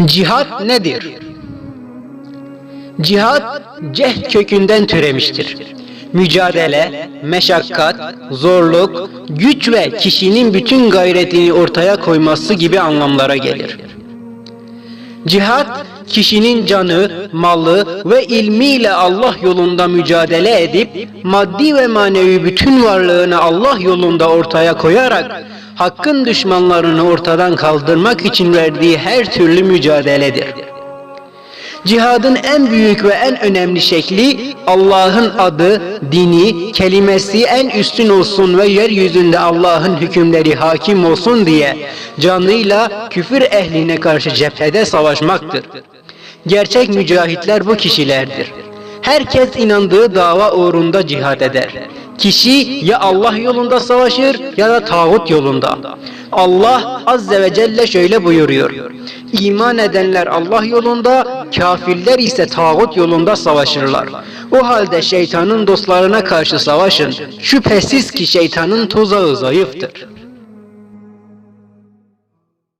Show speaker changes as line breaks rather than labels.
Cihat nedir? Cihat cehd kökünden türemiştir. Mücadele, meşakkat, zorluk, güç ve kişinin bütün gayretini ortaya koyması gibi anlamlara gelir. Cihat, kişinin canı, malı ve ilmiyle Allah yolunda mücadele edip, maddi ve manevi bütün varlığını Allah yolunda ortaya koyarak, hakkın düşmanlarını ortadan kaldırmak için verdiği her türlü mücadeledir. Cihadın en büyük ve en önemli şekli Allah'ın adı, dini, kelimesi en üstün olsun ve yeryüzünde Allah'ın hükümleri hakim olsun diye canıyla küfür ehline karşı cephede savaşmaktır. Gerçek mücahitler bu kişilerdir. Herkes inandığı dava uğrunda cihad eder. Kişi ya Allah yolunda savaşır ya da tağut yolunda. Allah azze ve celle şöyle buyuruyor. İman edenler Allah yolunda, kafirler ise tağut yolunda savaşırlar. O halde şeytanın dostlarına karşı savaşın. Şüphesiz ki şeytanın tuzağı zayıftır.